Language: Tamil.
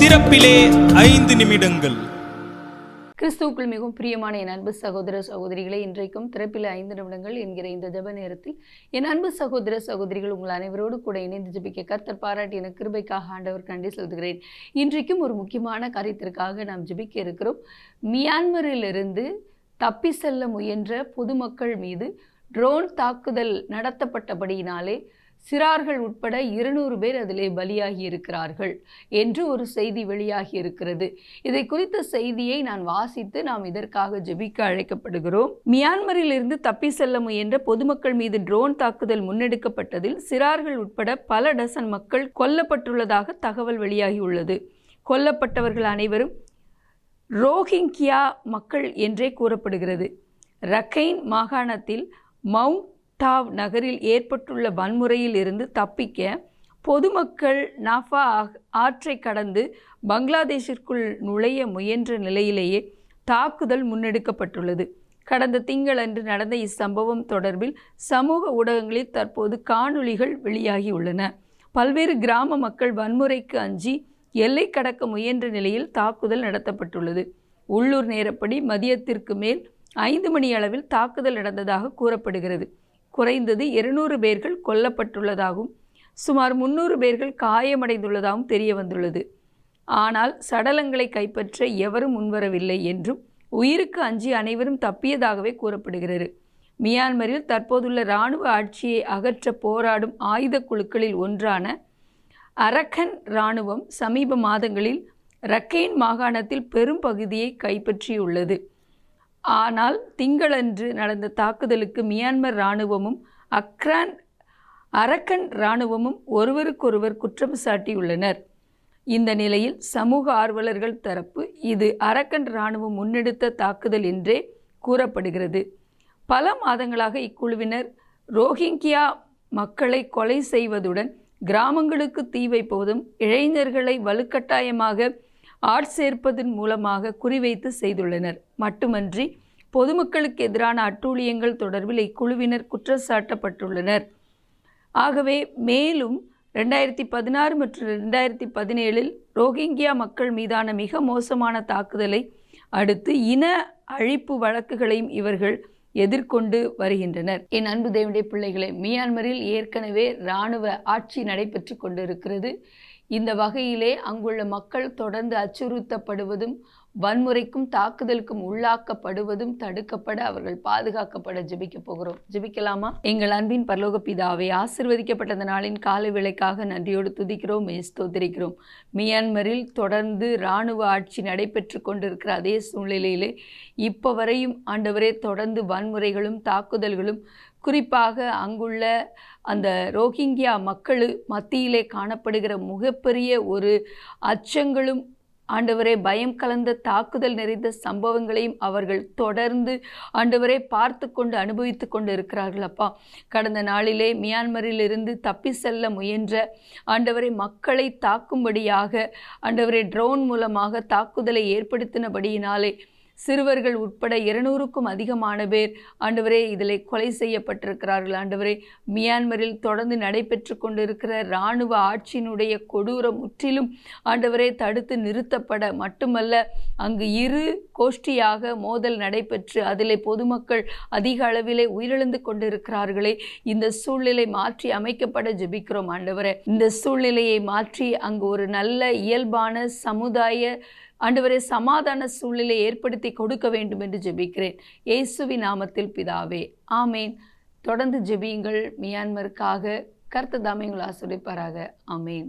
திறப்பிலே ஐந்து நிமிடங்கள். கிறிஸ்துவுக்குள் மிகவும் பிரியமான என் அன்பு சகோதர சகோதரிகளை இன்றைக்கும் திறப்பில் ஐந்து நிமிடங்கள் என்கிற இந்த ஜெப நேரத்தில் என் அன்பு சகோதர சகோதரிகள் உங்கள் அனைவரோடு கூட இணைந்து ஜெபிக்க கர்த்தர் பாராட்டி என கிருபைக்காக ஆண்டவர் கண்டி செலுத்துகிறேன் இன்றைக்கும் ஒரு முக்கியமான காரியத்திற்காக நாம் ஜெபிக்க இருக்கிறோம். மியான்மரிலிருந்து தப்பி செல்ல முயன்ற பொதுமக்கள் மீது ட்ரோன் தாக்குதல் நடத்தப்பட்டபடியினாலே சிறார்கள் உட்பட இருநூறு பேர் அதிலே பலியாகி இருக்கிறார்கள் என்று ஒரு செய்தி வெளியாகி இருக்கிறது. இதை குறித்த செய்தியை நான் வாசித்து நாம் இதற்காக ஜெபிக்க அழைக்கப்படுகிறோம். மியான்மரிலிருந்து தப்பி செல்ல முயன்ற பொதுமக்கள் மீது ட்ரோன் தாக்குதல் முன்னெடுக்கப்பட்டதில் சிறார்கள் உட்பட பல டசன் மக்கள் கொல்லப்பட்டுள்ளதாக தகவல் வெளியாகியுள்ளது கொல்லப்பட்டவர்கள் அனைவரும் ரோஹிங்கியா மக்கள் என்றே கூறப்படுகிறது. ரக்கைன் மாகாணத்தில் மவுண்ட் டாவ் நகரில் ஏற்பட்டுள்ள வன்முறையில் இருந்து தப்பிக்க பொதுமக்கள் நாஃபா ஆற்றை கடந்து பங்களாதேஷிற்குள் நுழைய முயன்ற நிலையிலேயே தாக்குதல் முன்னெடுக்கப்பட்டுள்ளது. கடந்த திங்களன்று நடந்த இச்சம்பவம் தொடர்பில் சமூக ஊடகங்களில் தற்போது காணொளிகள் வெளியாகியுள்ளன. பல்வேறு கிராம மக்கள் வன்முறைக்கு அஞ்சி எல்லை கடக்க முயன்ற நிலையில் தாக்குதல் நடத்தப்பட்டுள்ளது. உள்ளூர் நேரப்படி மதியத்திற்கு மேல் ஐந்து மணி அளவில் தாக்குதல் நடந்ததாக கூறப்படுகிறது. குறைந்தது இருநூறு பேர்கள் கொல்லப்பட்டுள்ளதாகவும் சுமார் முன்னூறு பேர்கள் காயமடைந்துள்ளதாகவும் தெரிய வந்துள்ளது ஆனால் சடலங்களை கைப்பற்ற எவரும் முன்வரவில்லை என்றும் உயிருக்கு அஞ்சி அனைவரும் தப்பியதாகவே கூறப்படுகிறது. மியான்மரில் தற்போதுள்ள இராணுவ ஆட்சியை அகற்ற போராடும் ஆயுத குழுக்களில் ஒன்றான அரக்கன் இராணுவம் சமீப மாதங்களில் ரக்கேன் மாகாணத்தில் பெரும் பகுதியை கைப்பற்றியுள்ளது. ஆனால் திங்களன்று நடந்த தாக்குதலுக்கு மியான்மர் இராணுவமும் அக்ரான் அரக்கன் இராணுவமும் ஒருவருக்கொருவர் குற்றம் சாட்டியுள்ளனர். இந்த நிலையில் சமூக ஆர்வலர்கள் தரப்பு இது அரக்கன் இராணுவம் முன்னெடுத்த தாக்குதல் என்றே கூறப்படுகிறது. பல மாதங்களாக இக்குழுவினர் ரோஹிங்கியா மக்களை கொலை செய்வதுடன் கிராமங்களுக்கு தீ வைப்பதும் இளைஞர்களை வலுக்கட்டாயமாக ஆட்சேர்ப்பதன் மூலமாக குறிவைத்து செய்துள்ளனர். மட்டுமன்றி பொதுமக்களுக்கு எதிரான அட்டூழியங்கள் தொடர்பில் இக்குழுவினர் குற்றச்சாட்டப்பட்டுள்ளனர். ஆகவே மேலும் ரெண்டாயிரத்தி பதினாறு மற்றும் ரெண்டாயிரத்தி பதினேழில் ரோஹிங்கியா மக்கள் மீதான மிக மோசமான தாக்குதலை அடுத்து இன அழிப்பு வழக்குகளையும் இவர்கள் எதிர்கொண்டு வருகின்றனர். என் அன்பு தேவனுடைய பிள்ளைகளை மியான்மரில் ஏற்கனவே இராணுவ ஆட்சி நடைபெற்று கொண்டிருக்கிறது. இந்த வகையிலே அங்குள்ள மக்கள் தொடர்ந்து அச்சுறுத்தப்படுவதும் வன்முறைக்கும் தாக்குதலுக்கும் உள்ளாக்கப்படுவதும் தடுக்கப்பட அவர்கள் பாதுகாக்கப்பட ஜெபிக்க போகிறோம். ஜெபிக்கலாமா? எங்கள் அன்பின் பரலோக பிதாவை ஆசிர்வதிக்கப்பட்ட நாளின் காலை விலைக்காக நன்றியோடு துதிக்கிறோம் ஸ்தோத்திரிக்கிறோம். மியான்மரில் தொடர்ந்து இராணுவ ஆட்சி நடைபெற்று கொண்டிருக்கிற அதே சூழ்நிலையிலே இப்போ வரையும் ஆண்டவரே தொடர்ந்து வன்முறைகளும் தாக்குதல்களும் குறிப்பாக அங்குள்ள அந்த ரோஹிங்கியா மக்கள் மத்தியிலே காணப்படுகிற மிகப்பெரிய ஒரு அச்சங்களும் ஆண்டவரே பயம் கலந்த தாக்குதல் நிறைந்த சம்பவங்களையும் அவர்கள் தொடர்ந்து ஆண்டவரே பார்த்து கொண்டு அனுபவித்து கொண்டு இருக்கிறார்கள் அப்பா. கடந்த நாளிலே மியான்மரிலிருந்து தப்பி செல்ல முயன்ற ஆண்டவரை மக்களை தாக்கும்படியாக ஆண்டவரை ட்ரோன் மூலமாக தாக்குதலை ஏற்படுத்தினபடியினாலே சிறுவர்கள் உட்பட இருநூறுக்கும் அதிகமான பேர் ஆண்டவரே இதில் கொலை செய்யப்பட்டிருக்கிறார்கள். ஆண்டவரே மியான்மரில் தொடர்ந்து நடைபெற்று கொண்டிருக்கிற இராணுவ ஆட்சியினுடைய கொடூரம் முற்றிலும் ஆண்டவரே தடுத்து நிறுத்தப்பட மட்டுமல்ல அங்கு இரு கோஷ்டியாக மோதல் நடைபெற்று அதிலே பொதுமக்கள் அதிக அளவிலே உயிரிழந்து கொண்டிருக்கிறார்களே. இந்த சூழ்நிலை மாற்றி அமைக்கப்பட ஜெபிக்கிறோம் ஆண்டவரே. இந்த சூழ்நிலையை மாற்றி அங்கு ஒரு நல்ல இயல்பான சமுதாய ஆண்டவரே சமாதான சூழ்நிலை ஏற்படுத்தி கொடுக்க வேண்டும் என்று ஜெபிக்கிறேன். இயேசுவி நாமத்தில் பிதாவே ஆமேன். தொடர்ந்து ஜெபியுங்கள். மியான்மருக்காக கர்த்ததாமே உங்களை ஆசிரியப்பாராக ஆமேன்.